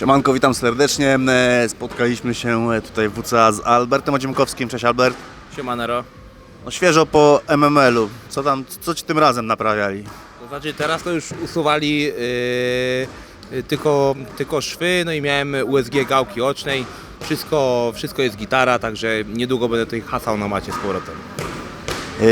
Siemanko, witam serdecznie. E, Spotkaliśmy się e, tutaj w WCA z Albertem Odziemkowskim. Cześć Albert. Siemanero. No, świeżo po MML-u. Co tam, co ci tym razem naprawiali? To znaczy teraz to już usuwali yy, yy, tylko, tylko szwy, no i miałem USG gałki ocznej. Wszystko, wszystko jest gitara, także niedługo będę tutaj hasał na macie z powrotem. E,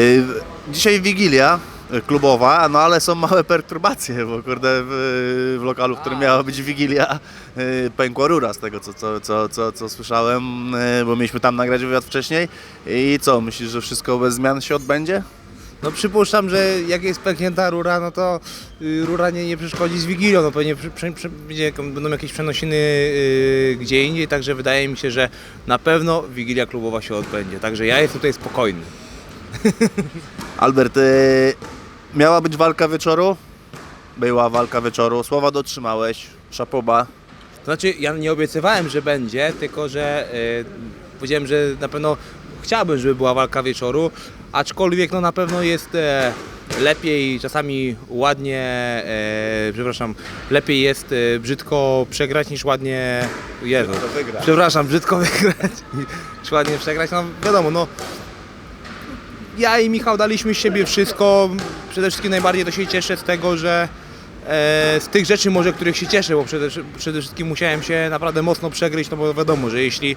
Dzisiaj Wigilia klubowa, no ale są małe perturbacje, bo kurde w, w lokalu, w którym miała być Wigilia e, pękła rura z tego co, co, co, co, co słyszałem, e, bo mieliśmy tam nagrać wywiad wcześniej. I co, myślisz, że wszystko bez zmian się odbędzie? No przypuszczam, że jak jest pęknięta rura, no to yy, rura nie, nie przeszkodzi z Wigilią, no pewnie przy, przy, będzie, będą jakieś przenosiny yy, gdzie indziej, także wydaje mi się, że na pewno Wigilia klubowa się odbędzie, także ja jestem tutaj spokojny. Albert, e, miała być walka wieczoru? Była walka wieczoru. Słowa dotrzymałeś. Szapoba. To znaczy, ja nie obiecywałem, że będzie, tylko że y, powiedziałem, że na pewno chciałbym, żeby była walka wieczoru, aczkolwiek no na pewno jest e, lepiej, czasami ładnie, e, przepraszam, lepiej jest e, brzydko przegrać niż ładnie, Jezu, wygrać. przepraszam, brzydko wygrać niż ładnie przegrać, no wiadomo, no ja i Michał daliśmy z siebie wszystko. Przede wszystkim najbardziej to się cieszę z tego, że e, z tych rzeczy może, których się cieszę, bo przede, przede wszystkim musiałem się naprawdę mocno przegryźć, no bo wiadomo, że jeśli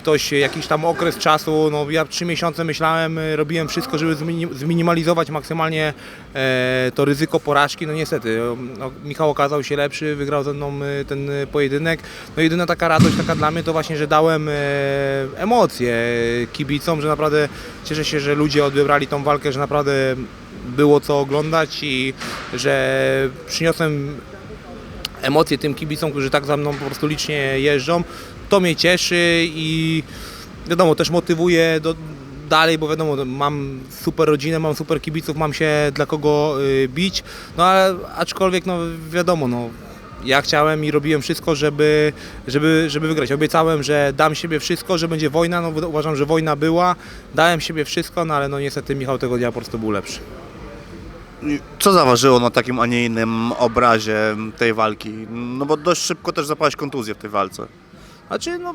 ktoś jakiś tam okres czasu, no ja trzy miesiące myślałem, e, robiłem wszystko, żeby zmini- zminimalizować maksymalnie e, to ryzyko porażki, no niestety, no, Michał okazał się lepszy, wygrał ze mną e, ten e, pojedynek, no jedyna taka radość taka dla mnie to właśnie, że dałem e, emocje kibicom, że naprawdę cieszę się, że ludzie odebrali tą walkę, że naprawdę było co oglądać i że przyniosłem emocje tym kibicom, którzy tak za mną po prostu licznie jeżdżą. To mnie cieszy i wiadomo, też motywuje do, dalej, bo wiadomo, mam super rodzinę, mam super kibiców, mam się dla kogo y, bić, no ale aczkolwiek no wiadomo, no ja chciałem i robiłem wszystko, żeby, żeby, żeby wygrać. Obiecałem, że dam siebie wszystko, że będzie wojna, no uważam, że wojna była, dałem siebie wszystko, no ale no niestety Michał tego dnia po prostu był lepszy. Co zaważyło na takim, a nie innym obrazie tej walki? No bo dość szybko też zapałeś kontuzję w tej walce. Znaczy, no,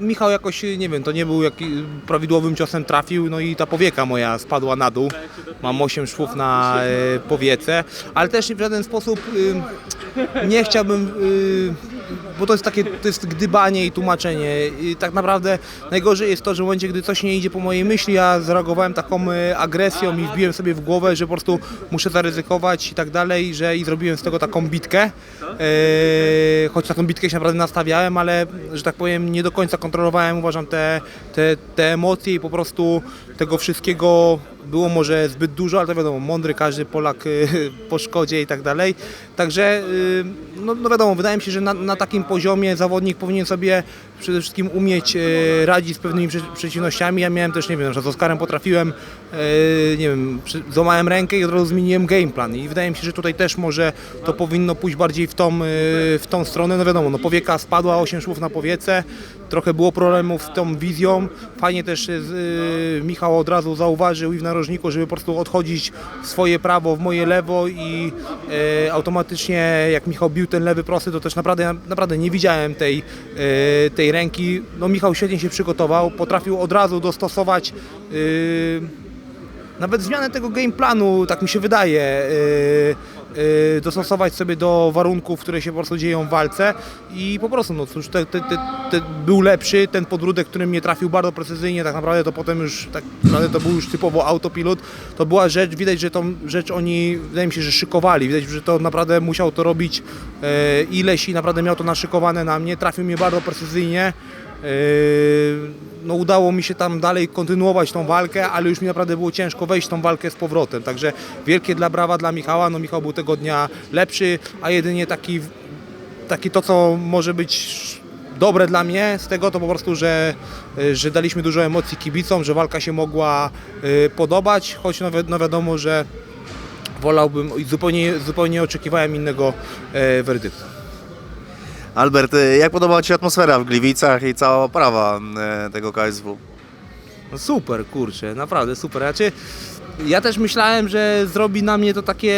Michał jakoś, nie wiem, to nie był jaki, prawidłowym ciosem trafił, no i ta powieka moja spadła na dół. Mam 8 szwów na e, powiece, ale też w żaden sposób y, nie chciałbym, y, bo to jest takie, to jest gdybanie i tłumaczenie. I tak naprawdę najgorzej jest to, że w momencie, gdy coś nie idzie po mojej myśli, ja zareagowałem taką e, agresją i wbiłem sobie w głowę, że po prostu muszę zaryzykować i tak dalej, że i zrobiłem z tego taką bitkę. E, choć na tą bitkę się naprawdę nastawiałem, ale że tak powiem nie do końca kontrolowałem, uważam, te, te, te emocje i po prostu tego wszystkiego było może zbyt dużo, ale to wiadomo, mądry każdy Polak y, po szkodzie i tak dalej. Także y, no, no wiadomo, wydaje mi się, że na, na takim poziomie zawodnik powinien sobie przede wszystkim umieć y, radzić z pewnymi prze, przeciwnościami. Ja miałem też, nie wiem, że z Oskarem potrafiłem, y, nie wiem, przy- złamałem rękę i od razu zmieniłem game plan i wydaje mi się, że tutaj też może to powinno pójść bardziej w tą, y, w tą stronę. No wiadomo, no powieka spadła, 8 szwów na powiece, trochę było problemów z tą wizją. Fajnie też z, y, Michał od razu zauważył i w narożniku, żeby po prostu odchodzić w swoje prawo, w moje lewo i e, automatycznie jak Michał bił ten lewy prosty, to też naprawdę, naprawdę nie widziałem tej, e, tej ręki. No Michał świetnie się przygotował, potrafił od razu dostosować y, nawet zmianę tego game planu, tak mi się wydaje, yy, yy, dostosować sobie do warunków, które się po prostu dzieją w walce. I po prostu, no cóż, te, te, te, te był lepszy, ten podródek, który mnie trafił bardzo precyzyjnie, tak naprawdę to potem już, tak naprawdę to był już typowo autopilot, to była rzecz, widać, że tą rzecz oni, wydaje mi się, że szykowali, widać, że to naprawdę musiał to robić yy, ileś i naprawdę miał to naszykowane na mnie, trafił mnie bardzo precyzyjnie, no udało mi się tam dalej kontynuować tą walkę, ale już mi naprawdę było ciężko wejść w tą walkę z powrotem. Także wielkie dla brawa dla Michała. No Michał był tego dnia lepszy, a jedynie taki, taki to, co może być dobre dla mnie z tego, to po prostu, że, yy, że daliśmy dużo emocji kibicom, że walka się mogła yy, podobać, choć no, wi- no wiadomo, że wolałbym i zupełnie, zupełnie oczekiwałem innego werdyktu. Albert, e, jak podobała Ci się atmosfera w Gliwicach i cała oprawa e, tego KSW? No super, kurczę, naprawdę super. Znaczy, ja też myślałem, że zrobi na mnie to takie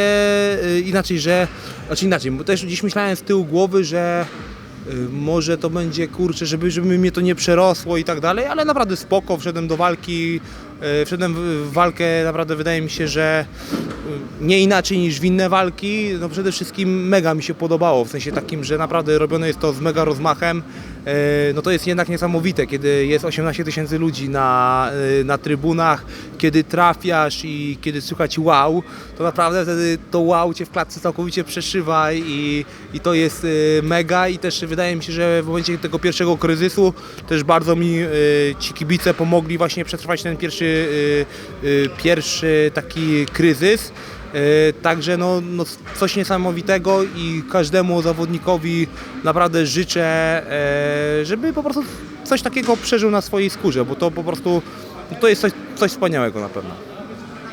y, inaczej, że. Znaczy inaczej, bo też gdzieś myślałem z tyłu głowy, że y, może to będzie kurczę, żeby, żeby mnie to nie przerosło i tak dalej, ale naprawdę spoko, wszedłem do walki, y, wszedłem w walkę, naprawdę wydaje mi się, że y, nie inaczej niż w inne walki, no przede wszystkim mega mi się podobało, w sensie takim, że naprawdę robione jest to z mega rozmachem, y, no to jest jednak niesamowite, kiedy jest 18 tysięcy ludzi na, y, na trybunach, kiedy trafiasz i kiedy słychać wow, to naprawdę wtedy to wow cię w klatce całkowicie przeszywa i, i to jest y, mega i też wydaje mi się, że w momencie tego pierwszego kryzysu też bardzo mi ci kibice pomogli właśnie przetrwać ten pierwszy, pierwszy taki kryzys. Y, Także no, no coś niesamowitego i każdemu zawodnikowi naprawdę życzę, e, żeby po prostu coś takiego przeżył na swojej skórze, bo to po prostu to jest coś, coś wspaniałego na pewno.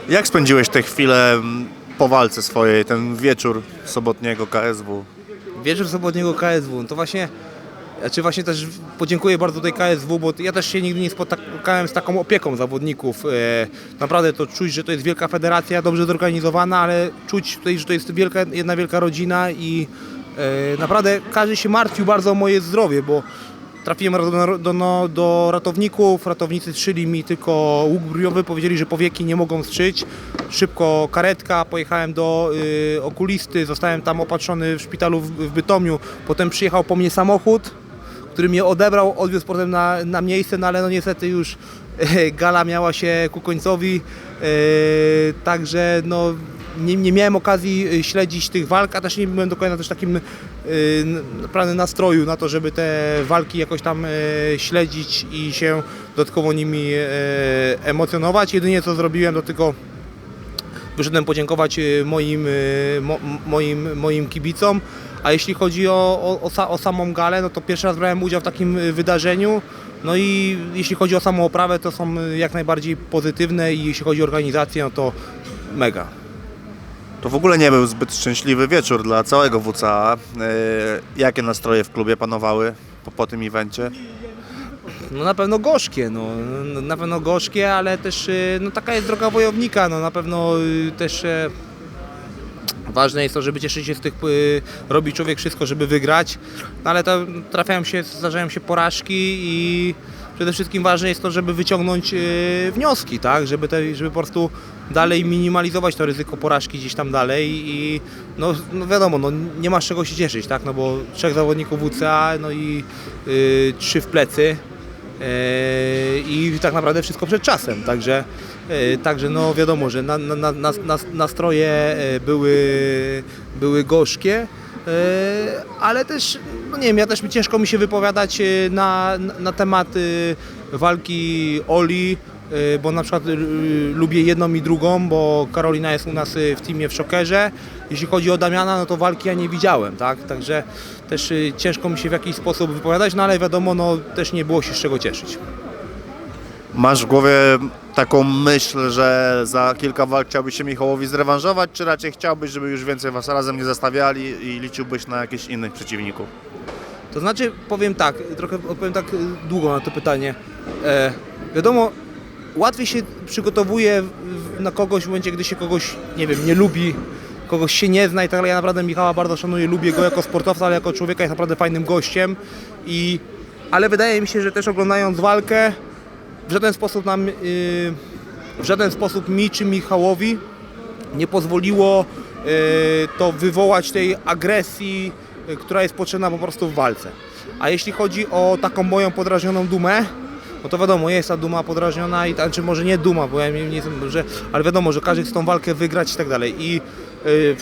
Jak spędziłeś te chwile mm, po walce swojej, ten wieczór sobotniego KSW? Wieczór sobotniego KSW, to właśnie, znaczy właśnie też podziękuję bardzo tej KSW, bo ja też się nigdy nie spotykałem z taką opieką zawodników. E, Naprawdę to czuć, że to jest wielka federacja, dobrze zorganizowana, ale czuć tutaj, że to jest wielka, jedna wielka rodzina i e, naprawdę każdy się martwił bardzo o moje zdrowie, bo trafiłem do, do, no, do ratowników, ratownicy strzyli mi tylko łuk brwiowy, powiedzieli, że powieki nie mogą strzyć. Szybko karetka, pojechałem do y, okulisty, zostałem tam opatrzony w szpitalu w, w Bytomiu. Potem przyjechał po mnie samochód, który mnie odebrał, odwiózł potem na, na miejsce, no ale no niestety już e, gala miała się ku końcowi, e, także no nie, nie miałem okazji e, śledzić tych walk, a też nie byłem do końca też takim naprawdę nastroju na to, żeby te walki jakoś tam śledzić i się dodatkowo nimi emocjonować. Jedynie co zrobiłem do tego wyszedłem podziękować moim, mo, moim, moim kibicom. A jeśli chodzi o, o, o, o samą galę, no to pierwszy raz brałem udział w takim y, wydarzeniu. No i jeśli chodzi o samą oprawę, to są y, jak najbardziej pozytywne i jeśli chodzi o organizację, no to mega. To w ogóle nie był zbyt szczęśliwy wieczór dla całego WCA. E, Jakie nastroje w klubie panowały po, po tym evencie? No na pewno gorzkie, no, na pewno gorzkie, ale też y, no, taka jest droga wojownika, no na pewno też e, ważne jest to, żeby cieszyć się z tych, y, robi człowiek wszystko, żeby wygrać, no, ale to trafiają się, zdarzają się porażki i przede wszystkim ważne jest to, żeby wyciągnąć y, wnioski, tak, żeby, te, żeby po prostu dalej minimalizować to ryzyko porażki gdzieś tam dalej i no, no wiadomo, no, nie masz czego się cieszyć, tak, no bo trzech zawodników WCA, no i y, trzy w plecy, i tak naprawdę wszystko przed czasem. Także, także no wiadomo, że na, na, na, na, nastroje e, były, były gorzkie. e, Ale też, no nie wiem, ja też ciężko mi się wypowiadać e, na, na- temat e, walki Oli, e, bo na przykład e, lubię jedną i drugą, bo Karolina jest u nas e, w teamie w Szokerze. Jeśli chodzi o Damiana, no to walki ja nie widziałem, tak? Także też ciężko mi się w jakiś sposób wypowiadać, no ale wiadomo, no też nie było się z czego cieszyć. Masz w głowie taką myśl, że za kilka walk chciałbyś się Michałowi zrewanżować, czy raczej chciałbyś, żeby już więcej was razem nie zestawiali i liczyłbyś na jakichś innych przeciwników? To znaczy, powiem tak, trochę odpowiem tak długo na to pytanie. E, wiadomo, łatwiej się przygotowuje na kogoś w momencie, gdy się kogoś, nie wiem, nie lubi, kogoś się nie zna i tak dalej. Ja naprawdę Michała bardzo szanuję, lubię go jako sportowca, ale jako człowieka jest naprawdę fajnym gościem. I, ale wydaje mi się, że też oglądając walkę, w żaden sposób nam, y, w żaden sposób mi czy Michałowi nie pozwoliło y, to wywołać tej agresji, y, która jest potrzebna po prostu w walce. A jeśli chodzi o taką moją podrażnioną dumę, no to wiadomo, jest ta duma podrażniona i tak, czy może nie duma, bo ja nie, nie że, ale wiadomo, że każdy chce tą walkę wygrać i tak dalej. I y,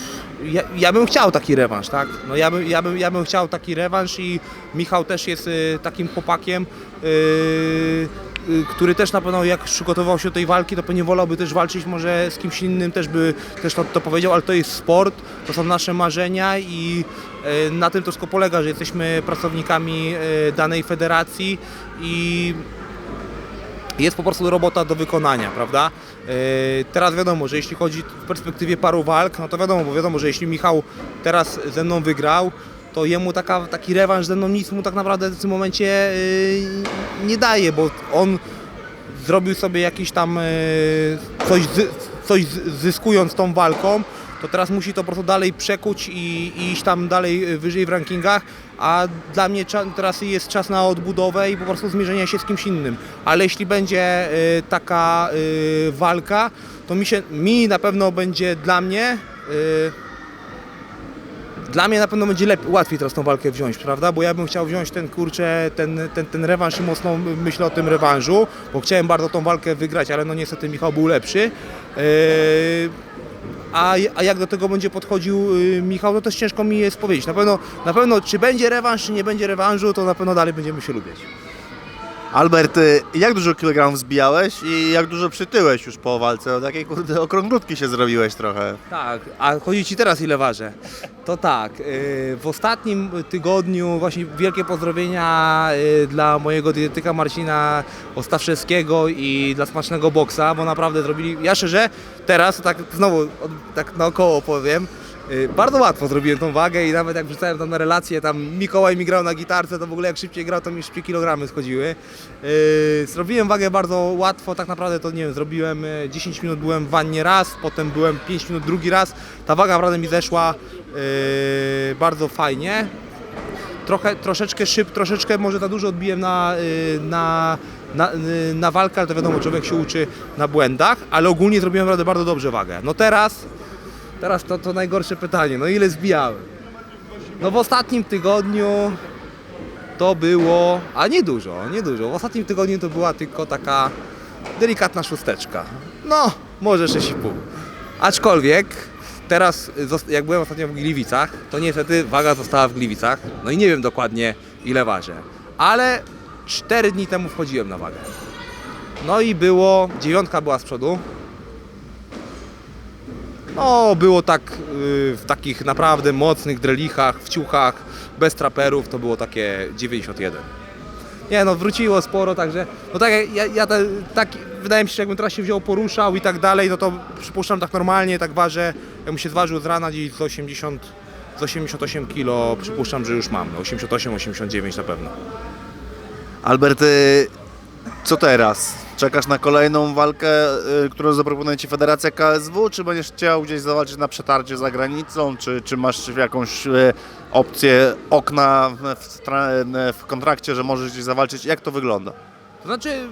ja, ja bym chciał taki rewanż, tak? No ja bym, ja, bym, ja bym chciał taki rewanż i Michał też jest y, takim chłopakiem, y, y, który też na pewno jak przygotował się do tej walki, to pewnie wolałby też walczyć może z kimś innym, też by też to, to powiedział, ale to jest sport, to są nasze marzenia i y, na tym to wszystko polega, że jesteśmy pracownikami y, danej federacji i jest po prostu robota do wykonania, prawda? Yy, Teraz wiadomo, że jeśli chodzi w perspektywie paru walk, no to wiadomo, bo wiadomo, że jeśli Michał teraz ze mną wygrał, to jemu taka, taki rewanż ze mną nic mu tak naprawdę w tym momencie yy, nie daje, bo on zrobił sobie jakiś tam yy, coś, coś zyskując tą walką, to teraz musi to po prostu dalej przekuć i, i iść tam dalej y, wyżej w rankingach, a dla mnie teraz jest czas na odbudowę i po prostu zmierzenie się z kimś innym. Ale jeśli będzie y, taka y, walka, to mi, się, mi na pewno będzie dla mnie dla mnie na pewno będzie lepiej, łatwiej teraz tą walkę wziąć, prawda? Bo ja bym chciał wziąć ten kurczę, ten, ten, ten rewanż i mocno myślę o tym rewanżu, bo chciałem bardzo tą walkę wygrać, ale no niestety Michał był lepszy. Yy, a, a jak do tego będzie podchodził yy, Michał, to też ciężko mi jest powiedzieć. Na pewno, na pewno czy będzie rewanż, czy nie będzie rewanżu, to na pewno dalej będziemy się lubić. Albert, y, jak dużo kilogramów zbijałeś i jak dużo przytyłeś już po walce? O takiej kurde okrąglutki się zrobiłeś trochę. Tak, a chodzi Ci teraz ile ważę? To tak, yy, w ostatnim tygodniu właśnie wielkie pozdrowienia yy, dla mojego dietetyka Marcina Ostaszewskiego i dla Smacznego Boksa, bo naprawdę zrobili, ja szczerze teraz tak znowu tak naokoło powiem, bardzo łatwo zrobiłem tą wagę i nawet jak wrzucałem tam na relację, tam Mikołaj mi grał na gitarce, to w ogóle jak szybciej grał, to mi szybciej kilogramy schodziły. Yy, zrobiłem wagę bardzo łatwo, tak naprawdę to nie wiem, zrobiłem yy, 10 minut byłem w wannie raz, potem byłem 5 minut drugi raz. Ta waga naprawdę mi zeszła bardzo fajnie. Trochę, troszeczkę szyb, troszeczkę może za dużo odbiłem na, na, na, na walkę, ale to wiadomo, człowiek się uczy na błędach, ale ogólnie zrobiłem naprawdę bardzo dobrze wagę. No teraz, teraz to, to najgorsze pytanie, no ile zbijałem? No w ostatnim tygodniu to było, a nie dużo, nie dużo. W ostatnim tygodniu to była tylko taka delikatna szósteczka. No, może 6,5. Aczkolwiek teraz, jak byłem ostatnio w Gliwicach, to niestety waga została w Gliwicach. No i nie wiem dokładnie ile ważę. Ale 4 dni temu wchodziłem na wagę. No i było, dziewiątka była z przodu. No, było tak y, w takich naprawdę mocnych drelichach, w ciuchach, bez traperów, to było takie 91. Nie no, wróciło sporo, także, no tak, ja, ja te, tak, wydaje mi się, że jakbym teraz się wziął, poruszał i tak dalej, no to przypuszczam tak normalnie, tak ważę, jakbym się zważył z rana gdzieś z 80, z 88 kg, przypuszczam, że już mam, no 88, 89 na pewno. Albert, y, co teraz? Czekasz na kolejną walkę, y, którą zaproponuje Ci Federacja KSW, czy będziesz chciał gdzieś zawalczyć na przetarcie za granicą, czy, czy masz jakąś y, opcję okna w, stra- w kontrakcie, że możesz gdzieś zawalczyć? Jak to wygląda? To znaczy,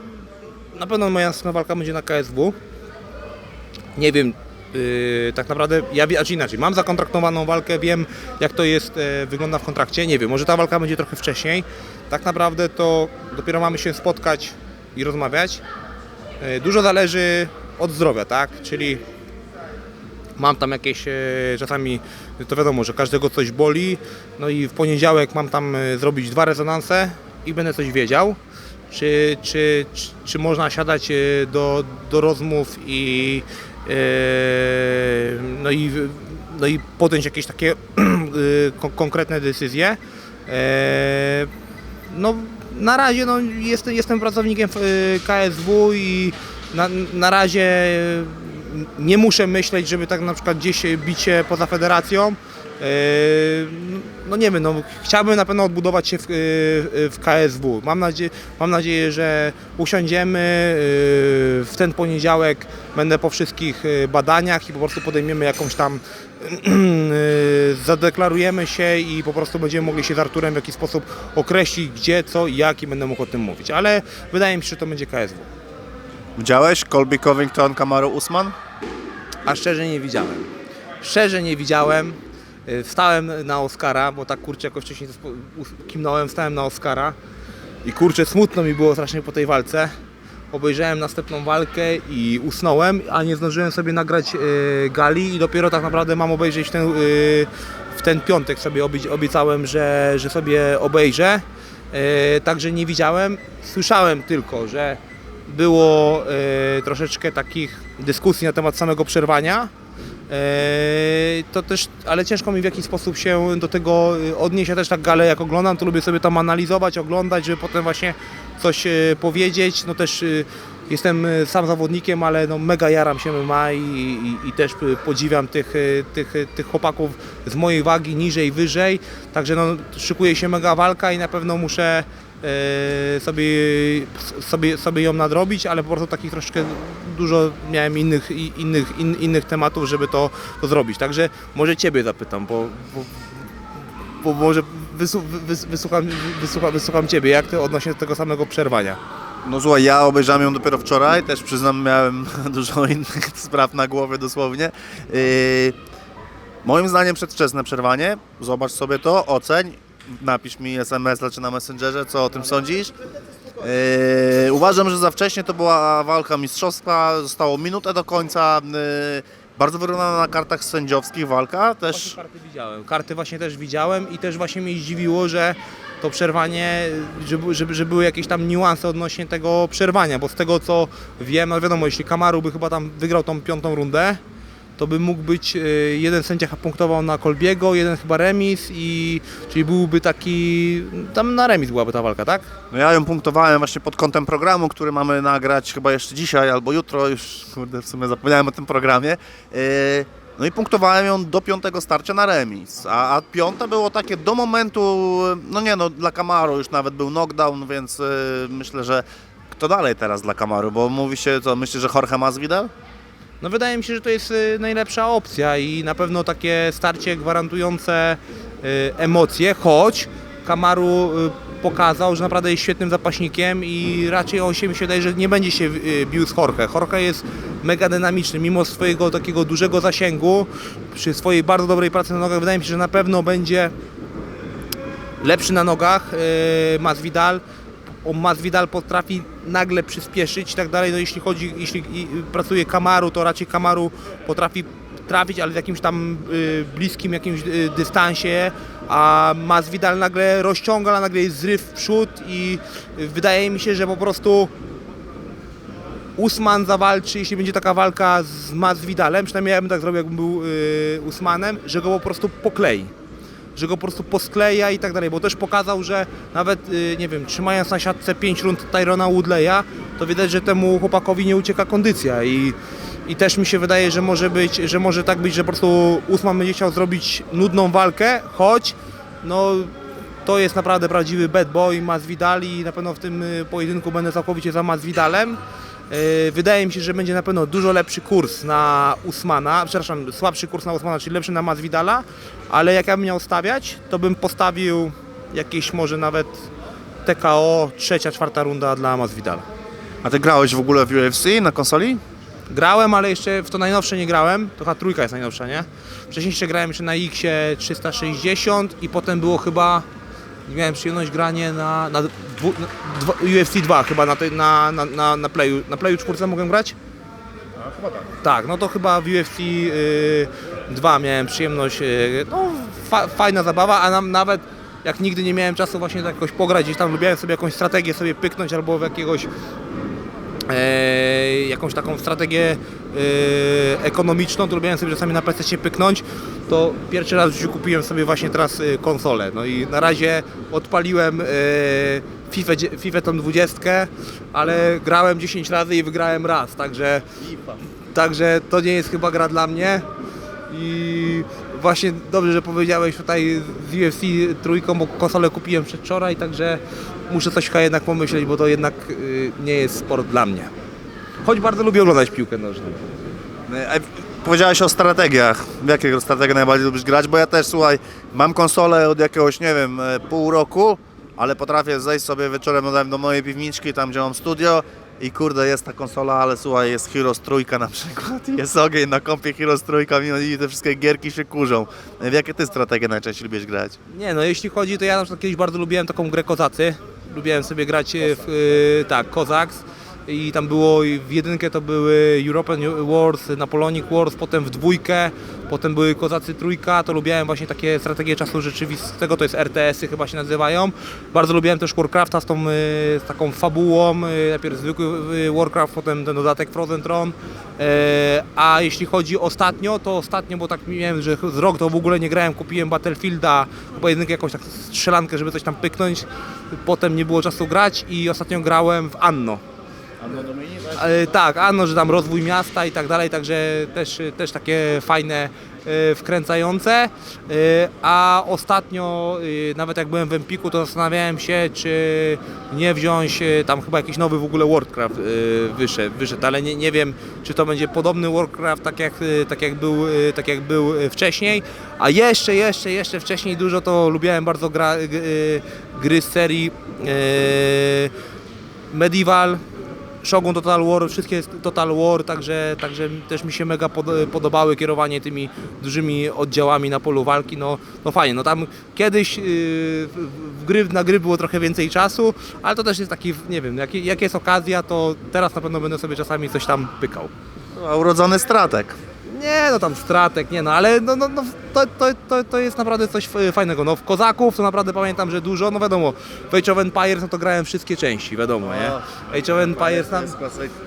na pewno moja następna walka będzie na KSW. Nie wiem, yy, tak naprawdę, ja wiem, a czy inaczej, mam zakontraktowaną walkę, wiem jak to jest, e, wygląda w kontrakcie, nie wiem, może ta walka będzie trochę wcześniej. Tak naprawdę to dopiero mamy się spotkać i rozmawiać. E, dużo zależy od zdrowia, tak, czyli mam tam jakieś, e, czasami to wiadomo, że każdego coś boli, no i w poniedziałek mam tam e, zrobić dwa rezonanse i będę coś wiedział, czy, czy, czy, czy można siadać do, do rozmów i, e, no i no i podjąć jakieś takie kon- konkretne decyzje. E, No na razie no, jestem, jestem pracownikiem e, KSW i na, na razie e, nie muszę myśleć, żeby tak na przykład gdzieś bić się poza federacją. E, No nie wiem, no, chciałbym na pewno odbudować się w, e, w KSW. Mam nadzieję, mam nadzieję, że usiądziemy e, w ten poniedziałek, będę po wszystkich badaniach i po prostu podejmiemy jakąś tam zadeklarujemy się i po prostu będziemy mogli się z Arturem w jakiś sposób określić gdzie, co i jak i będę mógł o tym mówić. Ale wydaje mi się, że to będzie KSW. Widziałeś Colby Covington, Kamaru Usman? A szczerze nie widziałem. Szczerze nie widziałem. Y, Wstałem na Oscara, bo tak kurczę jakoś wcześniej kimnąłem, wstałem na Oscara i kurczę smutno mi było strasznie po tej walce. Obejrzałem następną walkę i usnąłem, a nie zdążyłem sobie nagrać y, gali i dopiero tak naprawdę mam obejrzeć ten, y, w ten piątek sobie obie- obiecałem, że, że sobie obejrzę. Y, także nie widziałem. Słyszałem tylko, że było e, troszeczkę takich dyskusji na temat samego przerwania. E, to też, ale ciężko mi w jakiś sposób się do tego e, odnieść. Ja też tak galę jak oglądam, to lubię sobie tam analizować, oglądać, żeby potem właśnie coś e, powiedzieć. No też e, jestem sam zawodnikiem, ale no mega jaram się MMA i, i, i też podziwiam tych, tych, tych chłopaków z mojej wagi niżej, wyżej. Także no, szykuje się mega walka i na pewno muszę sobie, sobie, sobie ją nadrobić, ale po prostu takich troszkę dużo miałem innych, innych, in, innych tematów, żeby to, to zrobić. Także może Ciebie zapytam, bo, bo, bo może wysu, wys, wysłucham, wysłucham, wysłucham Ciebie, jak Ty odnośnie tego samego przerwania. No słuchaj, ja obejrzałem ją dopiero wczoraj, też przyznam, miałem dużo innych spraw na głowie dosłownie. Yy, moim zdaniem przedwczesne przerwanie, zobacz sobie to, oceń, napisz mi SMS czy na Messengerze, co o tym sądzisz. Yy, uważam, że za wcześnie to była walka mistrzowska, zostało minutę do końca. Yy, bardzo wyrównana na kartach sędziowskich walka, Właśnie też karty widziałem. Karty właśnie też widziałem i też właśnie mnie zdziwiło, że to przerwanie, że, że, że były jakieś tam niuanse odnośnie tego przerwania, bo z tego co wiem, no wiadomo, jeśli Kamaru by chyba tam wygrał tą piątą rundę, to by mógł być, y, jeden sędzia punktował na Kolbiego, jeden chyba remis i czyli byłby taki, tam na remis byłaby ta walka, tak? No ja ją punktowałem właśnie pod kątem programu, który mamy nagrać chyba jeszcze dzisiaj albo jutro, już kurde w sumie zapomniałem o tym programie. Yy, No i punktowałem ją do piątego starcia na remis, a, a piąte było takie do momentu, no nie no, dla Kamaru już nawet był knockdown, więc yy, myślę, że kto dalej teraz dla Kamaru, bo mówi się, co myślisz, że Jorge Masvidal? No wydaje mi się, że to jest y, najlepsza opcja i na pewno takie starcie gwarantujące y, emocje, choć Kamaru y, pokazał, że naprawdę jest świetnym zapaśnikiem i raczej on się mi się wydaje, że nie będzie się bił z Jorge. Jorge jest mega dynamiczny, mimo swojego takiego dużego zasięgu, przy swojej bardzo dobrej pracy na nogach, wydaje mi się, że na pewno będzie lepszy na nogach Masvidal. O, Masvidal potrafi nagle przyspieszyć i tak dalej. No jeśli chodzi, jeśli i- pracuje Kamaru, to raczej Kamaru potrafi trafić, ale w jakimś tam y, bliskim jakimś y, dystansie, a Masvidal nagle rozciąga, nagle jest zryw w przód i y, wydaje mi się, że po prostu Usman zawalczy, jeśli będzie taka walka z Masvidalem, przynajmniej ja bym tak zrobił, jakbym był y, Usmanem, że go po prostu poklei że go po prostu poskleja i tak dalej, bo też pokazał, że nawet, y, nie wiem, trzymając na siatce 5 rund Tyrona Woodleya, to widać, że temu chłopakowi nie ucieka kondycja i, i też mi się wydaje, że może być, że może tak być, że po prostu Usman będzie chciał zrobić nudną walkę, choć no to jest naprawdę prawdziwy bad boy Masvidal i na pewno w tym y, pojedynku będę całkowicie za Masvidalem. Yy, Wydaje mi się, że będzie na pewno dużo lepszy kurs na Usmana, przepraszam, słabszy kurs na Usmana, czyli lepszy na Masvidala, ale jak ja bym miał stawiać, to bym postawił jakieś może nawet TKO, trzecia, czwarta runda dla Masvidala. A ty grałeś w ogóle w UFC na konsoli? Grałem, ale jeszcze w to najnowsze nie grałem, to chyba trójka jest najnowsza, nie? Wcześniej jeszcze grałem jeszcze na X 360 i potem było chyba, miałem przyjemność granie na, na, dwu, na UFC 2 chyba na, tej- na, na, na, na Playu. Na Playu czwórce mogłem grać? chyba tak. Tak, no to chyba w UFC y, 2 miałem przyjemność, y, no fa, fajna zabawa, a nam nawet jak nigdy nie miałem czasu właśnie tak jakoś pograć, gdzieś tam lubiłem sobie jakąś strategię sobie pyknąć albo w jakiegoś e, jakąś taką strategię e, ekonomiczną, to lubiłem sobie czasami na PC pyknąć, to pierwszy raz w życiu kupiłem sobie właśnie teraz e, konsolę. No i na razie odpaliłem e, FIFA, FIFA tą 20, ale grałem 10 razy i wygrałem raz, także, także to nie jest chyba gra dla mnie. I właśnie dobrze, że powiedziałeś tutaj z UFC trójką, bo konsolę kupiłem przedwczoraj, także muszę coś chyba jednak pomyśleć, bo to jednak y, nie jest sport dla mnie. Choć bardzo lubię oglądać piłkę nożną. Powiedziałeś o strategiach. W jakiego strategię najbardziej lubisz grać? Bo ja też, słuchaj, mam konsolę od jakiegoś, nie wiem, e, pół roku, ale potrafię zejść sobie wieczorem do- mojej piwniczki, tam gdzie mam studio i kurde, jest ta konsola, ale słuchaj, jest Heroes trójka na przykład, jest ogień na kompie Heroes trójka i te wszystkie gierki się kurzą. W jakie ty strategie najczęściej lubisz grać? Nie no, jeśli chodzi, to ja na przykład kiedyś bardzo lubiłem taką grę Kozacy. Lubiłem sobie grać e, w, y, tak, Kozaks. I tam było, w jedynkę to były European Wars, Napoleonic Wars, potem w dwójkę, potem były Kozacy trójka, to lubiłem właśnie takie strategie czasu rzeczywistego, to jest RTS-y chyba się nazywają. Bardzo lubiłem też Warcrafta z tą y, z taką fabułą, y, najpierw zwykły y, Warcraft, potem ten dodatek Frozen Throne. A jeśli chodzi ostatnio, to ostatnio, bo tak miałem, że z rok to w ogóle nie grałem, kupiłem Battlefielda, chyba jedynkę jakąś tak strzelankę, żeby coś tam pyknąć, potem nie było czasu grać i ostatnio grałem w Anno. E, Tak, ano, że tam rozwój miasta i tak dalej, także też, też takie fajne, e, wkręcające. E, A ostatnio, e, nawet jak byłem w Empiku, to zastanawiałem się, czy nie wziąć e, tam chyba jakiś nowy w ogóle Warcraft e, wyszedł, wyszedł ale nie, nie wiem, czy to będzie podobny Warcraft, tak jak, e, tak jak, był, e, tak jak był e, wcześniej. A jeszcze, jeszcze, jeszcze wcześniej dużo to lubiałem bardzo gra, e, gry z serii e, Medieval, Shogun Total War, wszystkie Total War, także, także też mi się mega pod, podobały kierowanie tymi dużymi oddziałami na polu walki, no, no fajnie, no tam kiedyś yy, w gry, na gry było trochę więcej czasu, ale to też jest taki, nie wiem, jak, jak jest okazja, to teraz na pewno będę sobie czasami coś tam pykał. A urodzony stratek. Nie, no tam stratek, nie no, ale no, no, no, to, to, to, to jest naprawdę coś fajnego. No w Kozaków to naprawdę pamiętam, że dużo, no wiadomo, w Age of Empires no to grałem wszystkie części, wiadomo, nie? Age of Empires tam,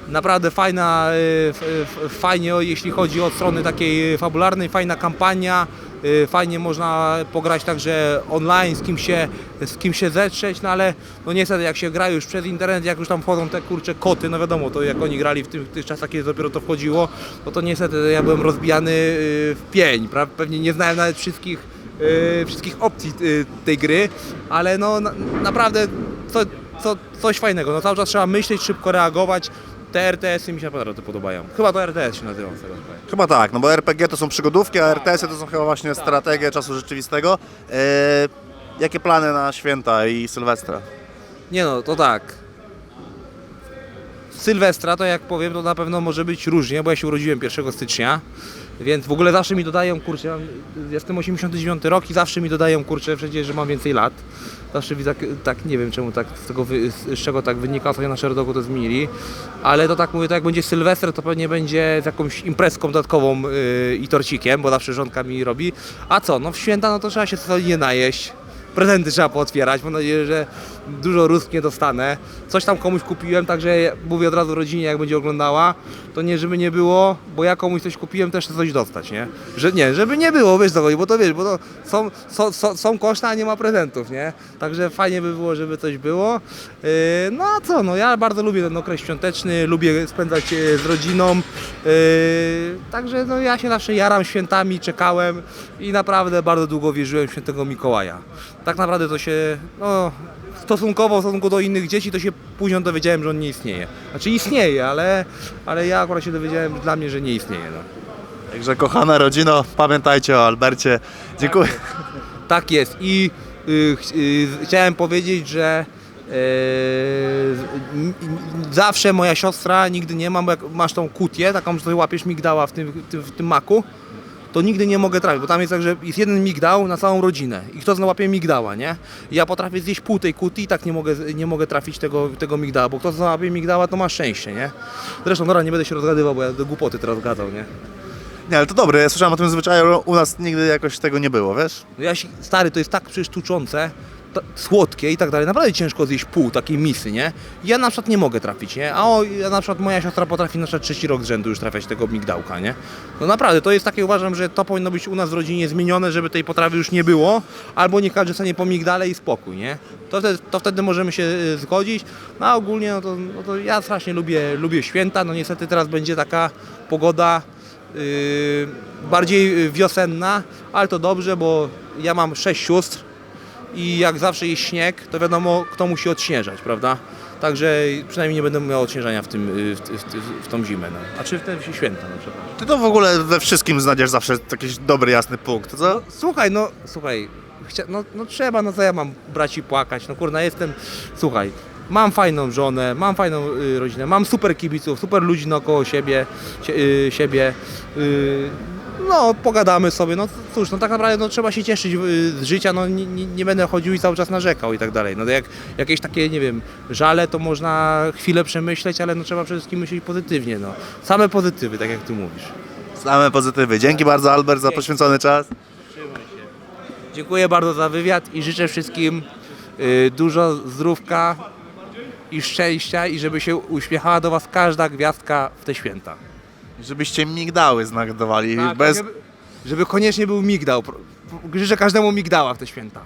naprawdę fajna, y, f- f- fajnie jeśli chodzi o strony takiej fabularnej, fajna kampania, y, fajnie można pograć także online, z kim się, z kim się zetrzeć, no ale no niestety jak się gra już przez internet, jak już tam wchodzą te kurcze koty, no wiadomo, to jak oni grali w tych, tych czasach, kiedy dopiero to wchodziło, no to niestety ja byłem rozbijany y, w pień, pra- pewnie nie znałem nawet wszystkich y, wszystkich opcji y, tej gry, ale no na, naprawdę co, co, coś fajnego, no cały czas trzeba myśleć, szybko reagować, te RTS-y mi się naprawdę podobają. Chyba to RTS się nazywa z tego co pamiętam. Chyba tak, no bo RPG to są przygodówki, a RTS-y to są chyba właśnie strategie czasu rzeczywistego. E, jakie plany na święta i Sylwestra? Nie no, to tak. Sylwestra to jak powiem, to na pewno może być różnie, bo ja się urodziłem 1 stycznia, więc w ogóle zawsze mi dodają, kurczę, ja mam- jestem 89 rok i zawsze mi dodają, kurczę, przecież, że mam więcej lat. Zawsze tak, tak nie wiem czemu tak, z, tego z czego tak wynika, ostatnio na szeroku to zmienili, ale to tak mówię, to jak będzie Sylwester, to pewnie będzie z jakąś imprezką dodatkową yy, i torcikiem, bo zawsze żonka mi robi. A co, no w święta no to trzeba się solidnie najeść, prezenty trzeba pootwierać. Mam nadzieję, że dużo rusknie dostanę. Coś tam komuś kupiłem, także mówię od razu rodzinie, jak będzie oglądała, to nie żeby nie było, bo ja komuś coś kupiłem, też chcę coś dostać, nie? Że nie, żeby nie było, wiesz co bo to wiesz, bo to są, są, są, są koszta, a nie ma prezentów, nie? Także fajnie by było, żeby coś było. Yy, no a co, no ja bardzo lubię ten okres świąteczny, lubię spędzać e, z rodziną. Yy, także no ja się zawsze jaram świętami, czekałem i naprawdę bardzo długo wierzyłem w świętego Mikołaja. Tak naprawdę to się, no stosunkowo w stosunku do innych dzieci, to się później dowiedziałem, że on nie istnieje. Znaczy istnieje, ale, ale ja akurat się dowiedziałem dla mnie, że nie istnieje. No. Także kochana rodzino, pamiętajcie o Albercie. Dziękuję. Tak jest i y, y, chciałem powiedzieć, że y, n- zawsze moja siostra nigdy nie ma, bo jak masz tą kutię, taką, że łapiesz migdała w tym, w tym maku, to nigdy nie mogę trafić, bo tam jest tak, że jest jeden migdał na całą rodzinę i kto złapie migdała, nie? Ja potrafię zjeść pół tej kutii i tak nie mogę, nie mogę trafić tego, tego migdała, bo kto złapie migdała, to ma szczęście, nie? Zresztą, dobra, nie będę się rozgadywał, bo ja do głupoty teraz gadał, nie? Nie, ale to dobre, ja słyszałem o tym zwyczaju, u nas nigdy jakoś tego nie było, wiesz? No ja się, stary, to jest tak przecież tuczące, słodkie i tak dalej. Naprawdę ciężko zjeść pół takiej misy, nie? Ja na przykład nie mogę trafić, nie? A o, ja na przykład moja siostra potrafi na przykład trzeci rok z rzędu już trafiać tego migdałka, nie? No naprawdę, to jest takie, uważam, że to powinno być u nas w rodzinie zmienione, żeby tej potrawy już nie było, albo nie każdy sobie po migdale i spokój, nie? To wtedy, to wtedy możemy się y, zgodzić, no a ogólnie, no to, no to ja strasznie lubię, lubię święta, no niestety teraz będzie taka pogoda, Yy, bardziej wiosenna, ale to dobrze, bo ja mam sześć sióstr i jak zawsze jest śnieg, to wiadomo kto musi odśnieżać, prawda? Także przynajmniej nie będę miał odśnieżania w, tym, y, w, w, w tą zimę, no. a czy w te święta na przykład. Ty to w ogóle we wszystkim znajdziesz zawsze jakiś dobry, jasny punkt, co? Słuchaj, no słuchaj, chcia, no, no trzeba, no co ja mam braci płakać, no kurna jestem, słuchaj, mam fajną żonę, mam fajną y, rodzinę, mam super kibiców, super ludzi naokoło siebie, sie, y, siebie, y, no pogadamy sobie, no cóż, no tak naprawdę no, trzeba się cieszyć y, z życia, no nie, nie, nie będę chodził i cały czas narzekał i tak dalej, no jak jakieś takie, nie wiem, żale to można chwilę przemyśleć, ale no trzeba przede wszystkim myśleć pozytywnie, no, same pozytywy, tak jak ty mówisz. Same pozytywy. Dzięki bardzo Albert za poświęcony czas. Dziękuję bardzo za wywiad i życzę wszystkim y, dużo zdrówka i szczęścia i żeby się uśmiechała do Was każda gwiazdka w te święta. Żebyście migdały znajdowali Tak, bez... żeby, żeby koniecznie był migdał. Życzę każdemu migdała w te święta.